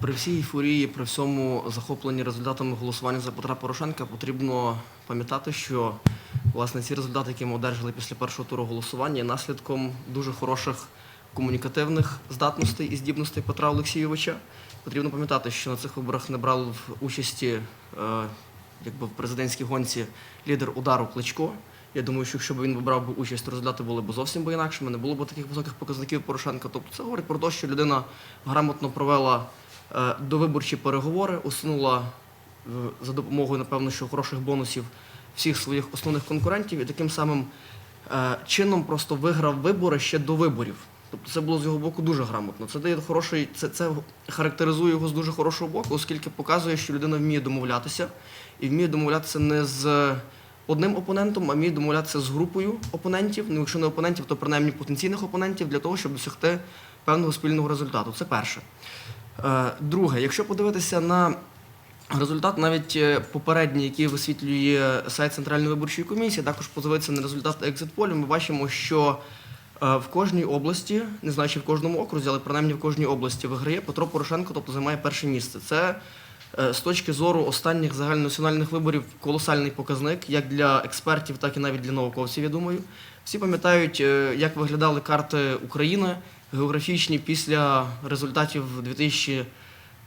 При всій ейфорії, при всьому захопленні результатами голосування за Петра Порошенка потрібно пам'ятати, що власне ці результати, які ми одержали після першого туру голосування, є наслідком дуже хороших комунікативних здатностей і здібностей Петра Олексійовича. Потрібно пам'ятати, що на цих виборах не брали в участі е, якби в президентській гонці лідер удару Кличко. Я думаю, що якщо б він брав би участь, то результати були б зовсім би інакшими, не було б таких високих показників Порошенка. Тобто це говорить про те, що людина грамотно провела довиборчі переговори, усунула е, за допомогою, напевно, що хороших бонусів всіх своїх основних конкурентів і таким самим е, чином просто виграв вибори ще до виборів. Тобто це було з його боку дуже грамотно. Це дає хороший, це, це характеризує його з дуже хорошого боку, оскільки показує, що людина вміє домовлятися і вміє домовлятися не з одним опонентом, а вміє домовлятися з групою опонентів. Ну, якщо не опонентів, то принаймні потенційних опонентів для того, щоб досягти певного спільного результату. Це перше. Е, Друге, якщо подивитися на результат, навіть е, попередній, який висвітлює сайт Центральної виборчої комісії, також подивитися на результат екзит-полю, ми бачимо, що е, в кожній області, не знаю, чи в кожному окрузі, але принаймні в кожній області виграє Петро Порошенко, тобто займає перше місце. Це з точки зору останніх загальнонаціональних виборів колосальний показник, як для експертів, так і навіть для науковців, я думаю. Всі пам'ятають, як виглядали карти України географічні після результатів 2000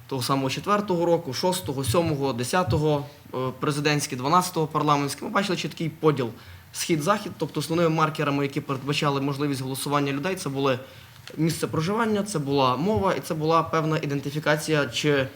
того самого 4-го року, 6-го, 7-го, 10-го е, президентські, 12-го парламентські. Ми бачили чіткий поділ схід-захід, тобто основними маркерами, які передбачали можливість голосування людей, це були місце проживання, це була мова і це була певна ідентифікація чи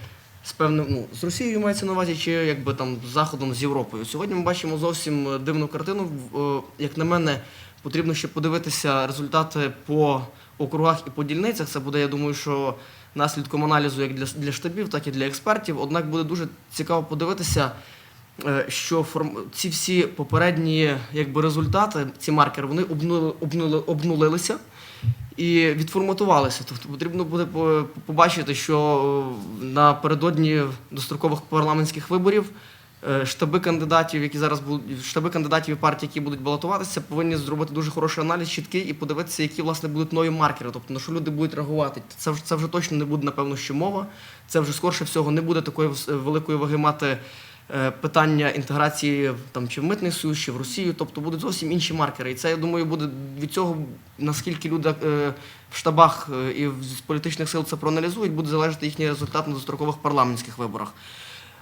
з певним ну, з Росією мається на увазі, чи якби там з Заходом, з Європою. Сьогодні ми бачимо зовсім дивну картину. Е, Як на мене, потрібно ще подивитися результати по округах і по дільницях. Це буде, я думаю, що наслідком аналізу як для, для штабів, так і для експертів. Однак буде дуже цікаво подивитися, е, що форм... ці всі попередні якби, результати, ці маркери, вони обнули, обнули, обнулилися і відформатувалися. Тобто потрібно буде побачити, що е, напередодні дострокових парламентських виборів штаби кандидатів, які зараз будуть штаби кандидатів і партій, які будуть балотуватися, повинні зробити дуже хороший аналіз, чіткий і подивитися, які власне будуть нові маркери, тобто на що люди будуть реагувати. Це вже це вже точно не буде напевно, що мова. Це вже скорше всього не буде такої великої ваги мати. е, Питання інтеграції там чи в митний союз, чи в Росію, тобто будуть зовсім інші маркери. І це я думаю буде від цього, наскільки люди е, в штабах е, і в- політичних сил це проаналізують, буде залежати їхній результат на дострокових парламентських виборах.